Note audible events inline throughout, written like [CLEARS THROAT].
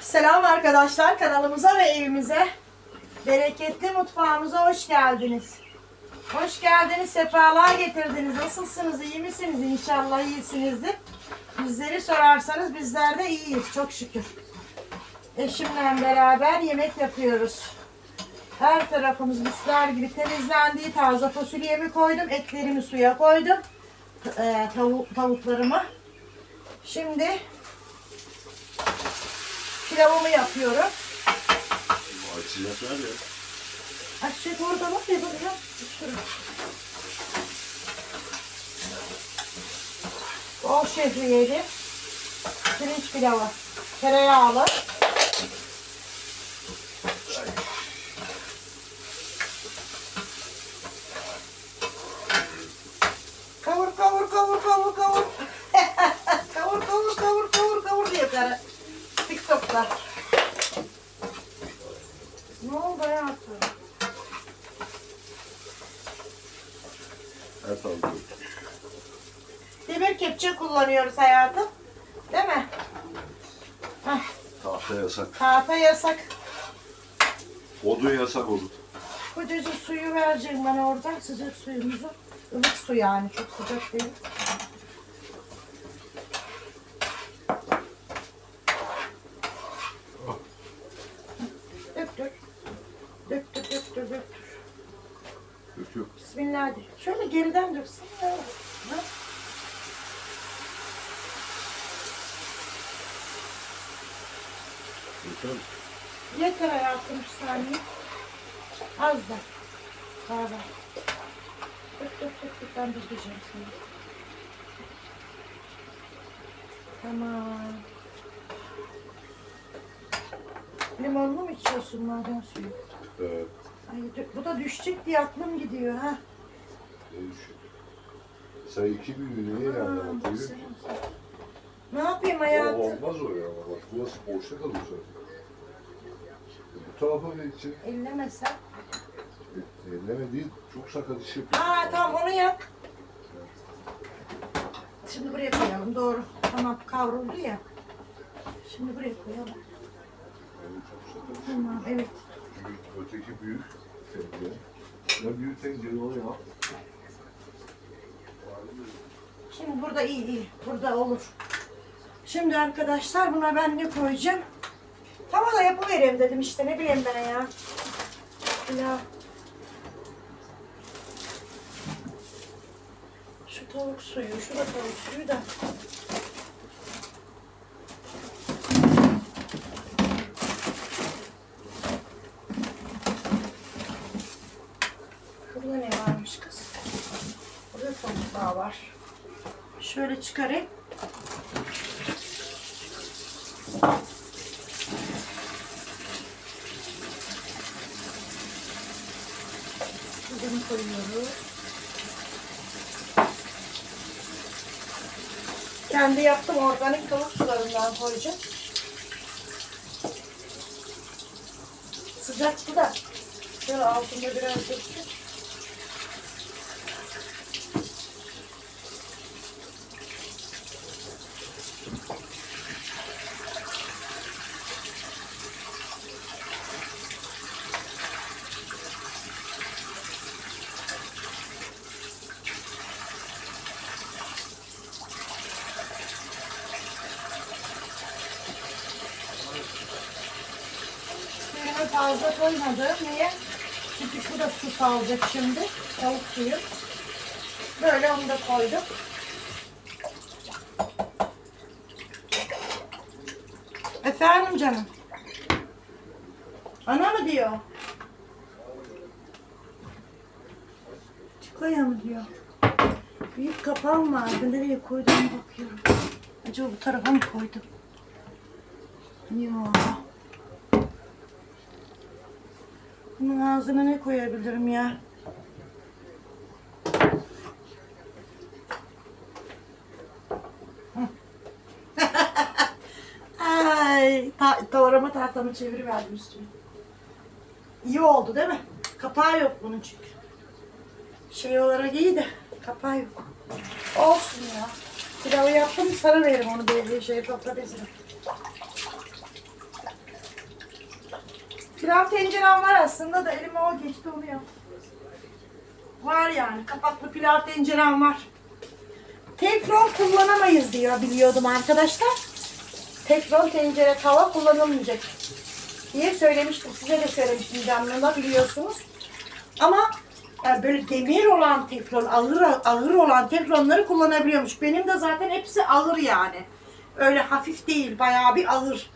Selam arkadaşlar kanalımıza ve evimize bereketli mutfağımıza hoş geldiniz. Hoş geldiniz, sefalar getirdiniz. Nasılsınız, iyi misiniz? İnşallah iyisinizdir. Bizleri sorarsanız bizler de iyiyiz çok şükür. Eşimle beraber yemek yapıyoruz. Her tarafımız misler gibi temizlendiği taze fasulyemi koydum, etlerimi suya koydum. Ee, tavuk, tavuklarımı. Şimdi pilavımı yapıyorum. Açacak var ya. Açacak orada bak ya bakacağım. Şurada. Bol şehriyeli. Pirinç pilavı. Tereyağlı. Yasak. tahta yasak. Odun yasak olur. Kocacık suyu vereceğim bana oradan. Sıcak suyumuzu. Ilık su yani. Çok sıcak değil. Dök dök. Dök dök dök dök dök. Yok. Bismillah. Şöyle geriden döksün. Ha? Yeter mi? Yeter hayatım bir saniye. Az da. Daha da. Dök dök dök dök. Ben dökeceğim şimdi. Tamam. Limonlu mu içiyorsun maden suyu? Evet. Ay, bu da düşecek diye aklım gidiyor ha. Değişik. Sen iki büyüğü niye yandan atıyorsun? Ne yapayım O hayatım? olmaz o ya. Bak burası boşta kalıyor zaten. Bu tarafa geçecek. Ellemesen. E, Elleme değil. Çok sakat iş yapıyor. Aa tamam onu yap. Şimdi buraya koyalım doğru. Tamam kavruldu ya. Şimdi buraya koyalım. Yani çok sakat iş. Tamam evet. Çünkü öteki büyük tencere. Ya büyük tencere o ya. Şimdi burada iyi iyi. Burada olur. Şimdi arkadaşlar buna ben ne koyacağım? Tava da yapıvereyim dedim işte ne bileyim ben ya. Ya. Şu tavuk suyu, şu da tavuk suyu da. Burada ne varmış kız? Burada tavuk daha var. Şöyle çıkarayım. Bunu koyuyoruz. Kendi yaptım organik tavuk sularından koyacağım. Sıcak su da şöyle altında biraz dursun. Suyunu fazla koymadım. Niye? Çünkü bu da su salacak şimdi. Tavuk suyu. Böyle onu da koydum. Efendim canım. Ana mı diyor? Çıkaya mı diyor? Büyük kapağım vardı. Nereye koydum bakıyorum. Acaba bu tarafa mı koydum? Yok. Bunun ağzına ne koyabilirim ya? [LAUGHS] Ay, ta doğrama tahtamı çeviriverdim üstüne. İyi oldu değil mi? Kapağı yok bunun çünkü. Şey olarak iyi de kapağı yok. Olsun ya. Pilavı yaptım sarı veririm onu bir şey bezine. Pilav tencerem var aslında da elime o geçti onu yap. Var yani kapaklı pilav tencerem var. Teflon kullanamayız diyor biliyordum arkadaşlar. Teflon tencere tava kullanılmayacak diye söylemiştim. Size de söylemiştim canlında biliyorsunuz. Ama e, böyle demir olan teflon, ağır ağır olan teflonları kullanabiliyormuş. Benim de zaten hepsi ağır yani. Öyle hafif değil, bayağı bir ağır.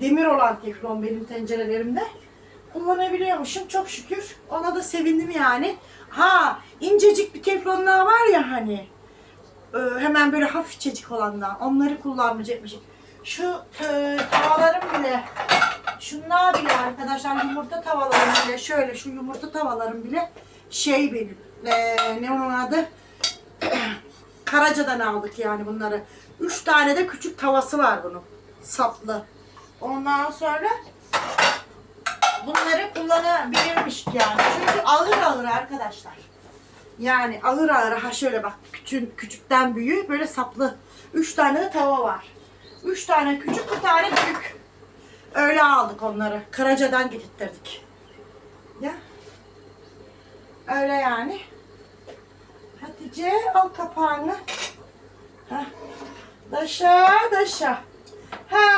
Demir olan teflon benim tencerelerimde. Kullanabiliyormuşum çok şükür. Ona da sevindim yani. Ha incecik bir teflonlar var ya hani. e, hemen böyle hafifçecik olanlar. Onları kullanmayacakmışım. Şu e, tavalarım bile Şunlar bile arkadaşlar yumurta tavalarım bile şöyle şu yumurta tavalarım bile şey benim ee, ne onun adı [CLEARS THROAT] Karaca'dan aldık yani bunları. Üç tane de küçük tavası var bunun. Saplı. Ondan sonra bunları kullanabilirmiş yani. Çünkü ağır ağır arkadaşlar. Yani ağır ağır ha şöyle bak küçük, küçükten büyüğü böyle saplı. Üç tane de tava var. Üç tane küçük bir tane büyük. Öyle aldık onları. Karaca'dan getirttirdik. Ya. Öyle yani. Hatice al kapağını. Heh. Daşa daşa.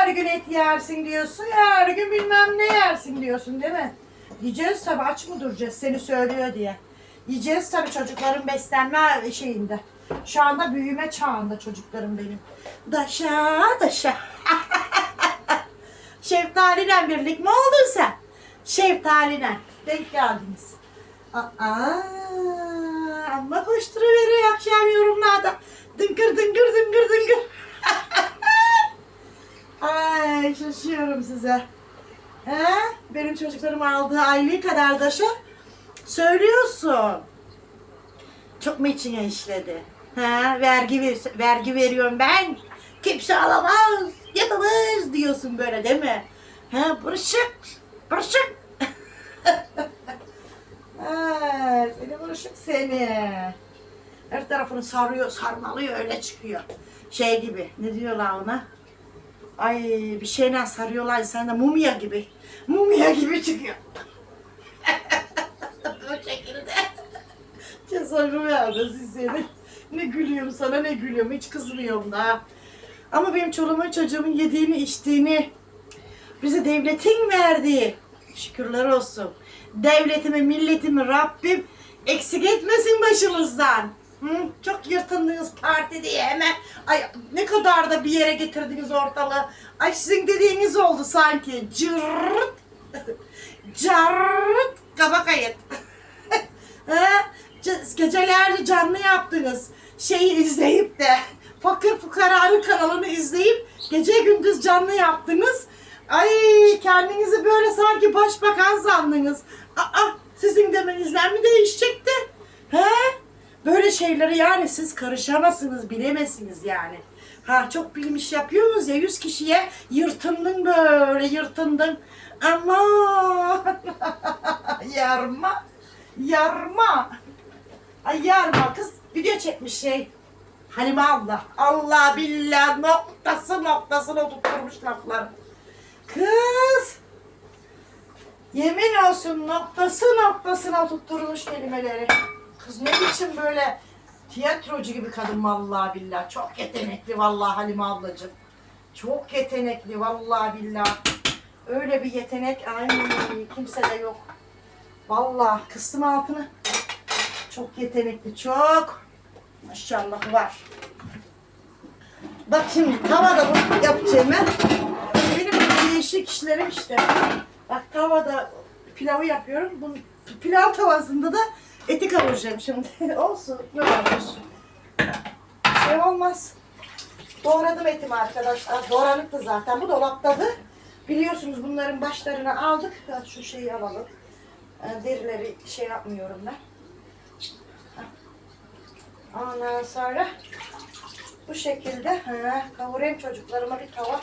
Her gün et yersin diyorsun. Her gün bilmem ne yersin diyorsun değil mi? Yiyeceğiz tabii aç mı duracağız seni söylüyor diye. Yiyeceğiz tabii çocukların beslenme şeyinde. Şu anda büyüme çağında çocuklarım benim. Daşa daşa. [LAUGHS] Şeftali'yle birlik mi oldun sen? Şeftali'yle. Denk geldiniz. Aa, amma koşturuveriyor akşam yorumlarda. Dıngır dıngır dıngır dıngır. [LAUGHS] Ay şaşıyorum size. He? Benim çocuklarım aldığı aylığı kadar daşa söylüyorsun. Çok mu içine işledi? Ha, vergi ver, vergi veriyorum ben. Kimse alamaz, yapamaz diyorsun böyle değil mi? Ha, buruşuk, buruşuk. [LAUGHS] ha, seni buruşuk seni. Her tarafını sarıyor, sarmalıyor öyle çıkıyor. Şey gibi, ne diyorlar ona? Ay bir şeyle sarıyorlar de mumya gibi. Mumya gibi çıkıyor. [LAUGHS] Bu şekilde. Cesaret verdi seni. Ne gülüyorum sana ne gülüyorum hiç kızmıyorum da. Ama benim çoluğumun çocuğumun yediğini içtiğini bize devletin verdiği şükürler olsun. Devletimi milletimi Rabbim eksik etmesin başımızdan. Çok yırtındınız parti diye hemen ay ne kadar da bir yere getirdiniz ortalığı. Ay sizin dediğiniz oldu sanki. Cırt. [LAUGHS] Cart. Kabak ayıt. Ha? [LAUGHS] Ce- Gecelerce canlı yaptınız. Şeyi izleyip de Fakir Fukara'nın kanalını izleyip gece gündüz canlı yaptınız. Ay kendinizi böyle sanki başbakan sandınız. Aa sizin demenizden mi değişecekti? He? Böyle şeyleri yani siz karışamazsınız, bilemezsiniz yani. Ha çok bilmiş yapıyorsunuz ya yüz kişiye yırtındın böyle yırtındın. Ama [LAUGHS] yarma, yarma. Ay yarma kız video çekmiş şey. Halime abla. Allah billah noktası noktasına tutturmuş lafları. Kız. Yemin olsun noktası noktasına tutturmuş kelimeleri. Kız ne biçim böyle tiyatrocu gibi kadın vallahi billah. Çok yetenekli vallahi Halime ablacığım. Çok yetenekli vallahi billah. Öyle bir yetenek ay kimse de yok. Vallahi kıstım altını. Çok yetenekli çok. Maşallah var. Bak şimdi tavada bunu yapacağım ben. Benim değişik işlerim işte. Bak tavada pilavı yapıyorum. Bu pilav tavasında da eti kavuracağım şimdi. [LAUGHS] Olsun böyle. Şey olmaz. Doğradım etimi arkadaşlar. Doğranıktı zaten. Bu dolaptadı. Biliyorsunuz bunların başlarını aldık. Şu şeyi alalım. Ee, Derileri şey yapmıyorum ben. Ondan sonra bu şekilde ha, kavurayım çocuklarıma bir tava.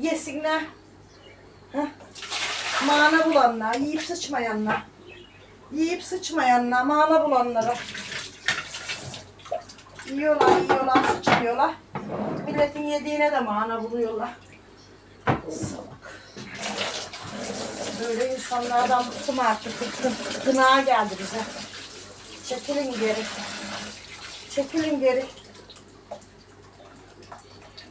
Yesinler. Ha. Mana bulanlar, yiyip sıçmayanlar. Yiyip sıçmayanlar, mana bulanlara. Yiyorlar, yiyorlar, sıçmıyorlar. Milletin yediğine de mana buluyorlar. Böyle insanlardan bıktım artık bıktım. Gına geldi bize. Çekilin geri. Çekilin geri.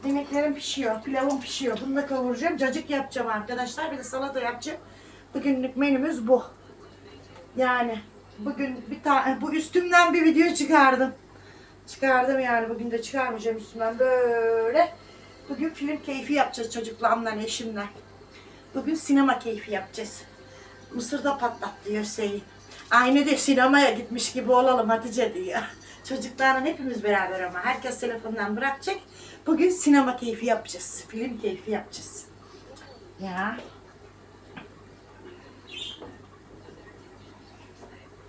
Yemeklerim pişiyor, pilavım pişiyor. Bunu da kavuracağım. Cacık yapacağım arkadaşlar. Bir de salata yapacağım. Bugünlük menümüz bu. Yani bugün bir tane bu üstümden bir video çıkardım. Çıkardım yani bugün de çıkarmayacağım üstümden böyle. Bugün film keyfi yapacağız çocuklarımla, eşimle. Bugün sinema keyfi yapacağız. Mısır'da patlat diyor. Aynı de sinemaya gitmiş gibi olalım Hatice diyor. [LAUGHS] Çocuklarla hepimiz beraber ama herkes telefondan bırakacak. Bugün sinema keyfi yapacağız. Film keyfi yapacağız. Ya.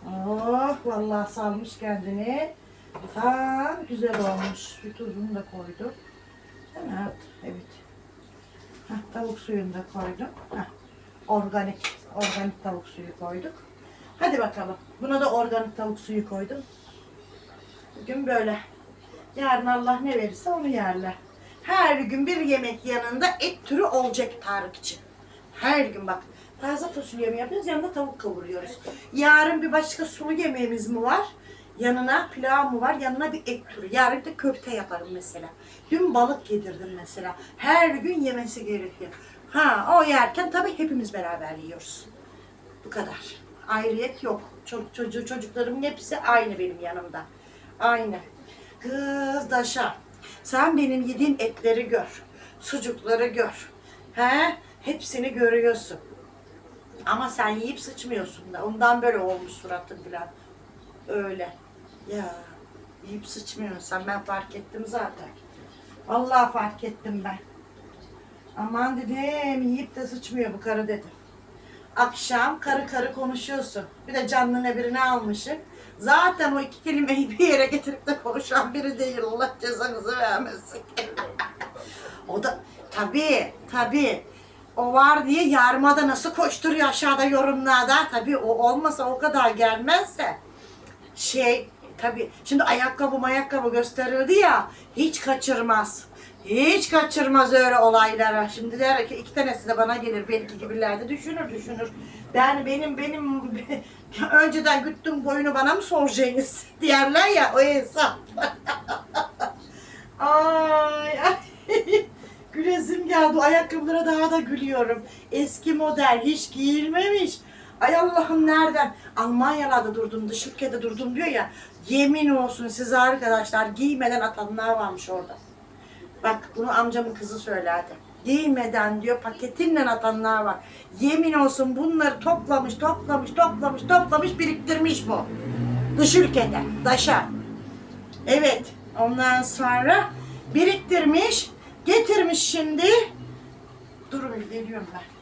Oh vallahi salmış kendini. Tam güzel olmuş. Bir tuzunu da koydum. Değil? Evet. Heh, tavuk suyunu da koydum. Heh, organik, organik tavuk suyu koyduk. Hadi bakalım. Buna da organik tavuk suyu koydum. Bugün böyle. Yarın Allah ne verirse onu yerler. Her gün bir yemek yanında et türü olacak Tarık için. Her gün bak. Taze fasulye mi yapıyoruz? Yanında tavuk kavuruyoruz. Yarın bir başka sulu yemeğimiz mi var? Yanına pilav mı var? Yanına bir et türü. Yarın da köfte yaparım mesela. Dün balık yedirdim mesela. Her gün yemesi gerekiyor. Ha o yerken tabii hepimiz beraber yiyoruz. Bu kadar. Ayrıyet yok. Çocuk, çocuğu, çocuklarımın hepsi aynı benim yanımda. Aynı. Kız Daşa, sen benim yediğim etleri gör. Sucukları gör. He? Hepsini görüyorsun. Ama sen yiyip sıçmıyorsun da. Ondan böyle olmuş suratın falan. Öyle. Ya yiyip sıçmıyorsan ben fark ettim zaten. Vallahi fark ettim ben. Aman dedim yiyip de sıçmıyor bu karı dedim. Akşam karı karı konuşuyorsun. Bir de canlına birini almışsın. Zaten o iki kelimeyi bir yere getirip de konuşan biri değil. Allah cezanızı vermesin. [LAUGHS] o da tabii tabii. O var diye yarmada nasıl koşturuyor aşağıda yorumlarda. Tabii o olmasa o kadar gelmezse. Şey tabii şimdi ayakkabı ayakkabı gösterildi ya hiç kaçırmaz. Hiç kaçırmaz öyle olaylara. Şimdi der ki iki tanesi de bana gelir belki gibilerde düşünür düşünür. Ben benim benim [LAUGHS] önceden güttüm boyunu bana mı soracaksınız [LAUGHS] diyorlar ya o hesap. [LAUGHS] ay ay. Gülesim geldi. Ayakkabılara daha da gülüyorum. Eski model, hiç giyilmemiş. Ay Allah'ım nereden? Almanya'da durdum, dış ülkede durdum diyor ya. Yemin olsun size arkadaşlar giymeden atanlar varmış orada. Bak bunu amcamın kızı söylerdi. Giymeden diyor paketinle atanlar var. Yemin olsun bunları toplamış, toplamış, toplamış, toplamış, biriktirmiş bu. Dış ülkede, daşa. Evet, ondan sonra biriktirmiş, getirmiş şimdi. Durun geliyorum ben.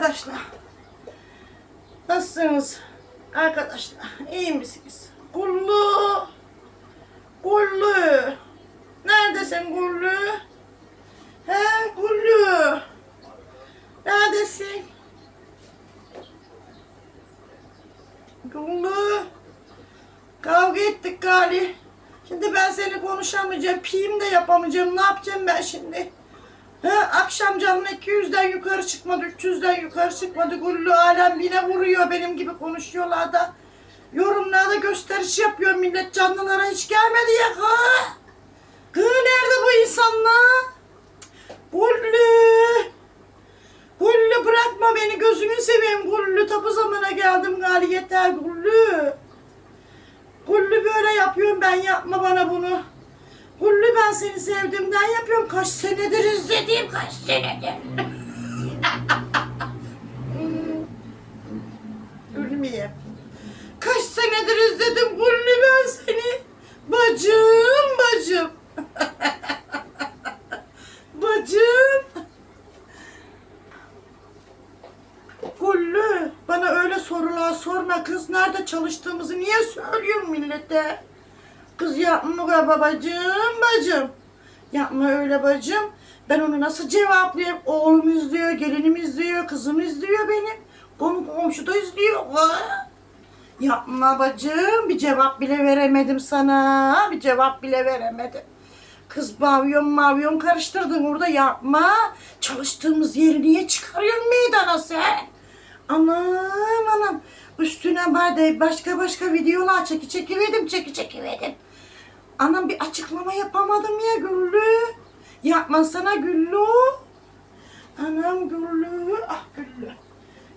Arkadaşlar. Nasılsınız? Arkadaşlar iyi misiniz? Gullu. Gullu. Neredesin Gullu? He Gullu. Neredesin? Gullu. Kavga ettik gali. Şimdi ben seni konuşamayacağım. Piyim de yapamayacağım. Ne yapacağım ben şimdi? He, akşam canım 200'den yukarı çıkmadı, 300'den yukarı çıkmadı. Gullu alem yine vuruyor benim gibi konuşuyorlar da. Yorumlarda gösteriş yapıyor millet canlılara hiç gelmedi ya kı. Kı nerede bu insanlar? Gullu. Gullu bırakma beni gözünü seveyim Gullu. Tapu zamana geldim gali yeter Gullu. Gullu böyle yapıyorum ben yapma bana bunu. Güllü ben seni sevdiğimden yapıyorum. Kaç senedir izlediğim kaç senedir. [LAUGHS] Gülmeye. Kaç senedir izledim Güllü ben seni. Bacım bacım. [LAUGHS] bacım. Güllü bana öyle sorular sorma kız. Nerede çalıştığımızı niye söylüyorsun millete? Kız yapma babacığım bacım. Yapma öyle bacım. Ben onu nasıl cevaplayayım? Oğlum izliyor, gelinim izliyor, kızım izliyor benim. Konu komşu da izliyor. Yapma bacım. Bir cevap bile veremedim sana. Bir cevap bile veremedim. Kız pavyon mavyon karıştırdın orada yapma. Çalıştığımız yeri niye çıkarıyorsun meydana sen? Anam anam. Üstüne bade başka başka videolar çeki çekiverdim çeki çekiverdim. Anam bir açıklama yapamadım ya Güllü. Yapmasana Güllü. Anam Güllü. Ah Güllü.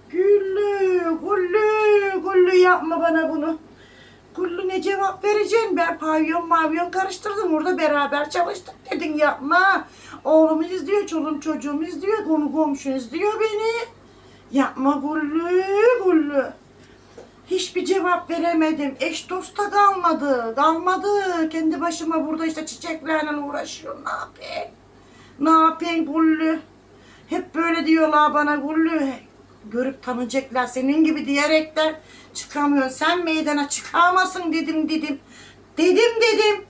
Güllü, Güllü, Güllü yapma bana bunu. Güllü ne cevap vereceksin? Ben pavyon mavyon karıştırdım. Orada beraber çalıştık dedin yapma. Oğlum izliyor, çoluğum çocuğum izliyor, konu komşu izliyor beni. Yapma Güllü, Güllü. Hiçbir cevap veremedim. Eş dosta kalmadı. Kalmadı. Kendi başıma burada işte çiçeklerle uğraşıyorum. Ne yapayım? Ne yapayım Güllü? Hep böyle diyorlar bana Güllü. Görüp tanıyacaklar senin gibi diyerekler çıkamıyorsun. Sen meydana çıkamazsın dedim dedim. Dedim dedim.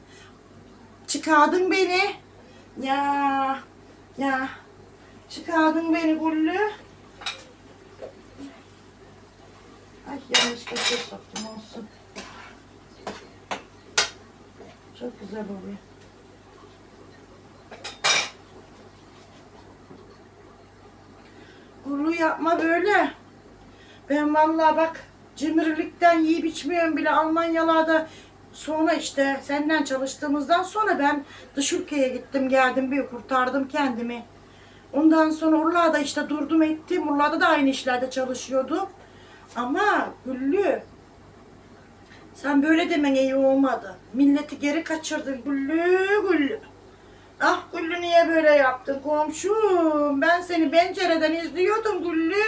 Çıkardın beni. Ya ya çıkardın beni Güllü. Ay yanlış köşeye soktum olsun. Çok güzel oluyor. Gurlu yapma böyle. Ben vallahi bak cimrilikten yiyip içmiyorum bile Almanyalarda sonra işte senden çalıştığımızdan sonra ben dış ülkeye gittim geldim bir kurtardım kendimi. Ondan sonra Urla'da işte durdum ettim. Urla'da da aynı işlerde çalışıyordum. Ama Güllü sen böyle demen iyi olmadı. Milleti geri kaçırdın Güllü Güllü. Ah Güllü niye böyle yaptın komşum? Ben seni pencereden izliyordum Güllü.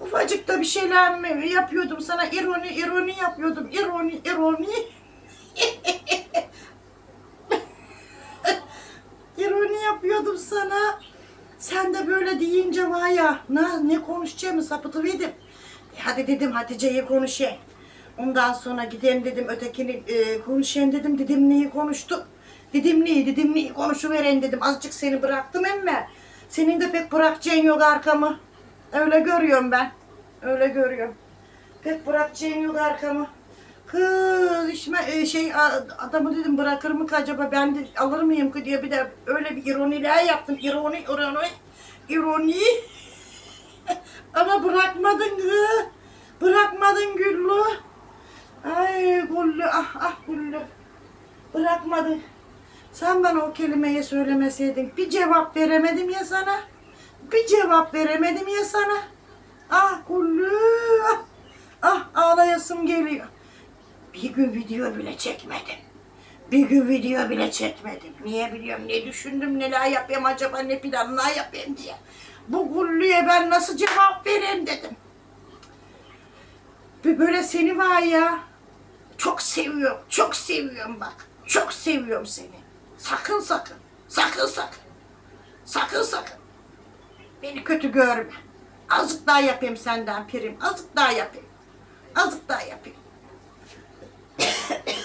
Ufacık da bir şeyler yapıyordum sana ironi ironi yapıyordum. ironi ironi. [LAUGHS] ironi yapıyordum sana. Sen de böyle deyince var ya ne, ne konuşacağımı sapıtıverdim. Hadi dedim Hatice'yi konuşayım. Ondan sonra gideyim dedim ötekini e, konuşayım dedim. Dedim neyi konuştu? Dedim neyi dedim neyi konuşuvereyim dedim. Azıcık seni bıraktım emme. Senin de pek bırakacağın yok arkamı. Öyle görüyorum ben. Öyle görüyorum. Pek bırakacağın yok arkamı. Kız işme, e, şey adamı dedim bırakır mı ki acaba ben de alır mıyım ki diye bir de öyle bir ironiler yaptım. İroni, ironi, ironi. Ama bırakmadın kız. Bırakmadın Güllü. Ay Güllü ah ah Güllü. Bırakmadın. Sen bana o kelimeyi söylemeseydin bir cevap veremedim ya sana. Bir cevap veremedim ya sana. Ah Güllü ah, ah ağlayasım geliyor. Bir gün video bile çekmedim. Bir gün video bile çekmedim. Niye biliyorum, ne düşündüm, neler yapayım acaba, ne planlar yapayım diye. Bu Güllü'ye ben nasıl cevap vereyim dedim. Bir böyle seni var ya, çok seviyorum, çok seviyorum bak. Çok seviyorum seni. Sakın sakın, sakın sakın. Sakın sakın. Beni kötü görme. Azıcık daha yapayım senden pirim. Azıcık daha yapayım. Azıcık daha yapayım. [COUGHS]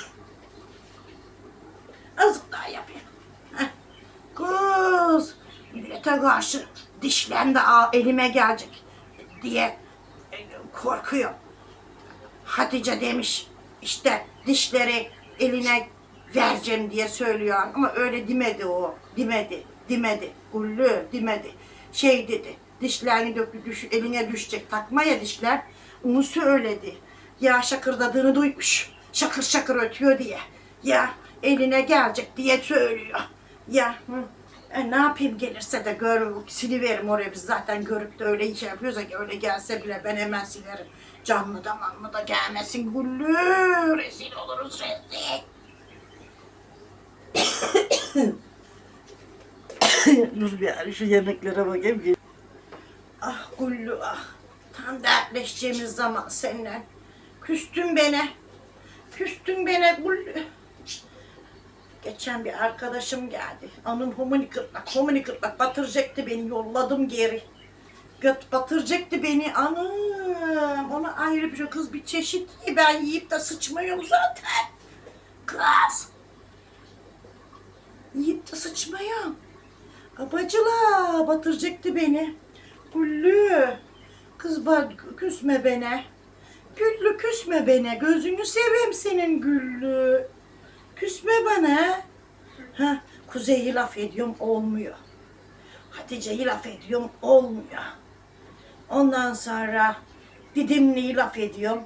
Azıcık daha yapayım. Heh. Kız, millete karşı dişlen de elime gelecek diye e, korkuyor. Hatice demiş işte dişleri eline vereceğim diye söylüyor ama öyle demedi o. Demedi, demedi. Güllü demedi. Şey dedi, dişlerini dök, düş, eline düşecek takmaya dişler. Onu söyledi. Ya şakırdadığını duymuş. Şakır şakır ötüyor diye. Ya eline gelecek diye söylüyor. Ya hı. E, ne yapayım gelirse de gör, siliverim oraya biz zaten görüp de öyle şey yapıyorsak öyle gelse bile ben hemen silerim. Canlı da manlı da gelmesin güllü. Rezil oluruz rezil. [COUGHS] Dur bir şu yemeklere bakayım. Ah Gullu ah. Tam dertleşeceğimiz zaman seninle. Küstün beni. Küstün beni Gullu. Geçen bir arkadaşım geldi. Anım homini kırtlak, homini kırtlak batıracaktı beni. Yolladım geri. Göt batıracaktı beni. Anam. Ona ayrı bir kız bir çeşit. Ben yiyip de sıçmıyorum zaten. Kız. Yiyip de sıçmıyorum. Abacıla batıracaktı beni. Güllü. Kız bak küsme bana. Güllü küsme bana. Gözünü seveyim senin Güllü. Küsme bana. Ha, Kuzey'i laf ediyorum olmuyor. Hatice'yi laf ediyorum olmuyor. Ondan sonra Didimli'yi laf ediyorum.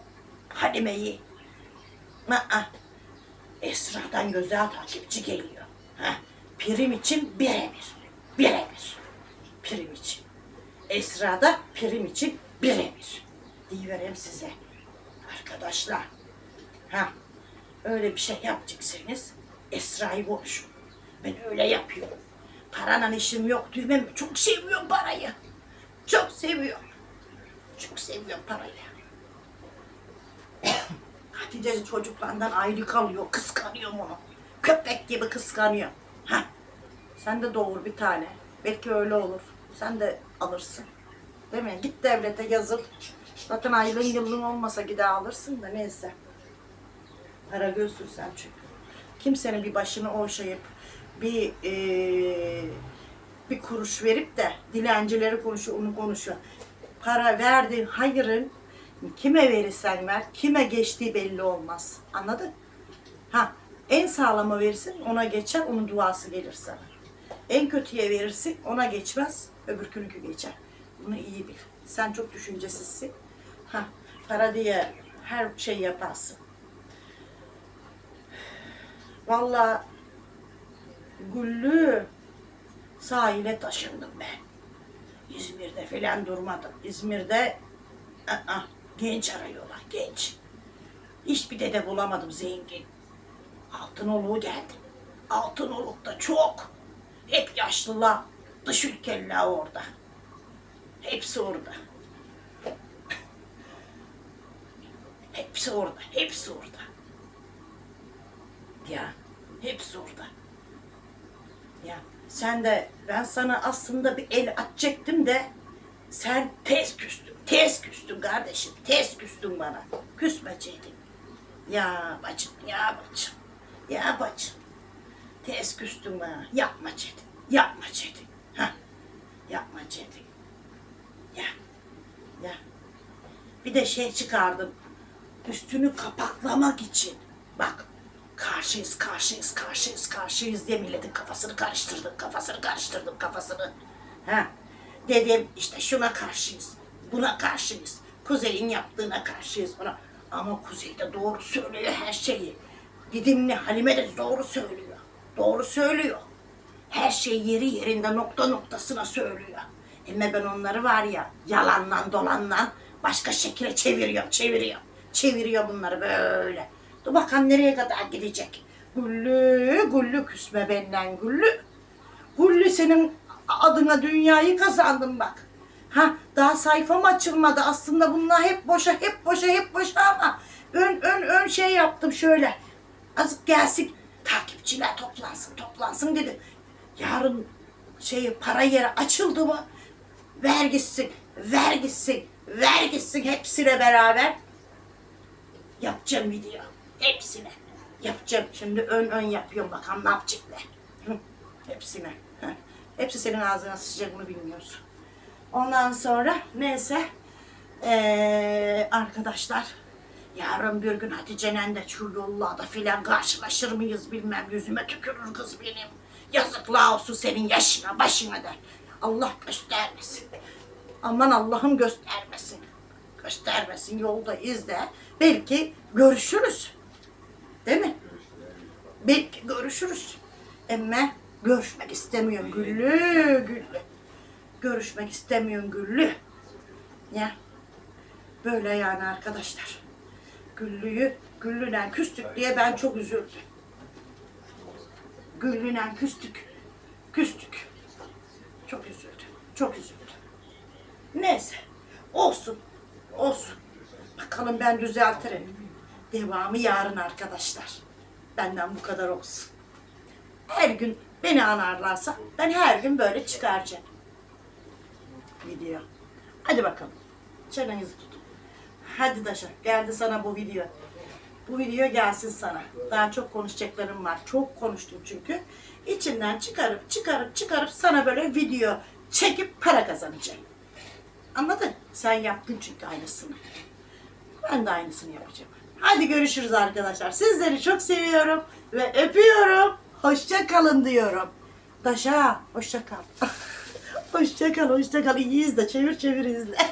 Halime'yi. Aa, Esra'dan güzel takipçi geliyor. Ha, prim için birebir. Birebir. Prim için. Esra'da prim için birebir. Diyivereyim size. Arkadaşlar. Ha, öyle bir şey yapacaksanız Esra'yı konuşun. Ben öyle yapıyorum. Paranın işim yok düğmem. Çok seviyorum parayı. Çok seviyorum. Çok seviyorum parayı. [COUGHS] Hatice çocuklarından ayrı kalıyor. Kıskanıyorum onu. Köpek gibi kıskanıyor. Ha. Sen de doğur bir tane. Belki öyle olur. Sen de alırsın. Değil mi? Git devlete yazıl. Zaten aylığın yıllığın olmasa gider alırsın da neyse. Para gözsün sen çünkü. Kimsenin bir başını okşayıp bir eee, bir kuruş verip de dilencileri konuşuyor, onu konuşuyor. Para verdiğin hayırın kime verirsen ver, kime geçtiği belli olmaz. Anladın? Ha, en sağlama verirsin, ona geçer, onun duası gelir sana. En kötüye verirsin, ona geçmez, öbürkününki geçer. Bunu iyi bil. Sen çok düşüncesizsin. Ha, para diye her şey yaparsın. Vallahi Güllü sahile taşındım ben. İzmir'de falan durmadım. İzmir'de ı-ı, genç arıyorlar, genç. Hiçbir dede bulamadım zengin. Altınoluk'a geldim. Altınoluk'ta çok. Hep yaşlılar, dış ülkeliler orada. Hepsi orada. Hepsi orada, hepsi orada. Ya, hepsi orada. Ya, sen de, ben sana aslında bir el atacaktım de, sen tez küstün, tez küstün kardeşim, tez küstün bana. Küsmeceydin. Ya bacım, ya bacım, ya bacım. Tez küstün bana. Yapma Çetin, yapma Çetin. Ha, yapma Çetin. Ya, ya. Bir de şey çıkardım. Üstünü kapaklamak için. Bak, karşıyız, karşıyız, karşıyız, karşıyız diye milletin kafasını karıştırdım, kafasını karıştırdım, kafasını. Ha. Dedim işte şuna karşıyız, buna karşıyız. Kuzey'in yaptığına karşıyız buna. Ama Kuzey de doğru söylüyor her şeyi. Didimli Halime de doğru söylüyor. Doğru söylüyor. Her şey yeri yerinde nokta noktasına söylüyor. Ama ben onları var ya yalandan dolandan başka şekilde çeviriyor, çeviriyor. Çeviriyor bunları böyle. Dur bakalım nereye kadar gidecek. Güllü, güllü küsme benden güllü. Güllü senin adına dünyayı kazandım bak. Ha daha sayfam açılmadı. Aslında bunlar hep boşa, hep boşa, hep boşa ama ön ön ön şey yaptım şöyle. Azıcık gelsin takipçiler toplansın, toplansın dedim. Yarın şey para yeri açıldı mı? Ver gitsin, ver gitsin, ver gitsin hepsine beraber. Yapacağım video. Hepsine. Yapacağım. Şimdi ön ön yapıyorum bakalım ne yapacaklar. Hı, Hepsine. Hepsi senin ağzına sıçacak bunu bilmiyorsun. Ondan sonra neyse ee, arkadaşlar yarın bir gün Hatice'nen de şu yollarda filan karşılaşır mıyız bilmem yüzüme tükürür kız benim. Yazıklar olsun senin yaşına başına da. Allah göstermesin. Aman Allah'ım göstermesin. Göstermesin yolda izle. Belki görüşürüz. Değil mi? Belki görüşürüz. Emme görüşmek istemiyorum Güllü, Güllü. Görüşmek istemiyorum Güllü. Ya. Böyle yani arkadaşlar. Güllü'yü Güllü'den küstük diye ben çok üzüldüm. Güllü'den küstük. Küstük. Çok üzüldüm. Çok üzüldüm. Neyse. Olsun. Olsun. Bakalım ben düzeltirim. Devamı yarın arkadaşlar. Benden bu kadar olsun. Her gün beni anarlarsa ben her gün böyle çıkaracağım. Video. Hadi bakalım. Çenenizi tutun. Hadi Daşa geldi sana bu video. Bu video gelsin sana. Daha çok konuşacaklarım var. Çok konuştum çünkü. İçinden çıkarıp çıkarıp çıkarıp sana böyle video çekip para kazanacağım. Anladın? Sen yaptın çünkü aynısını. Ben de aynısını yapacağım. Hadi görüşürüz arkadaşlar. Sizleri çok seviyorum ve öpüyorum. Hoşça kalın diyorum. Daşa hoşça kal. [LAUGHS] hoşça kal, hoşça kal. İyi izle, çevir çevir izle. [LAUGHS]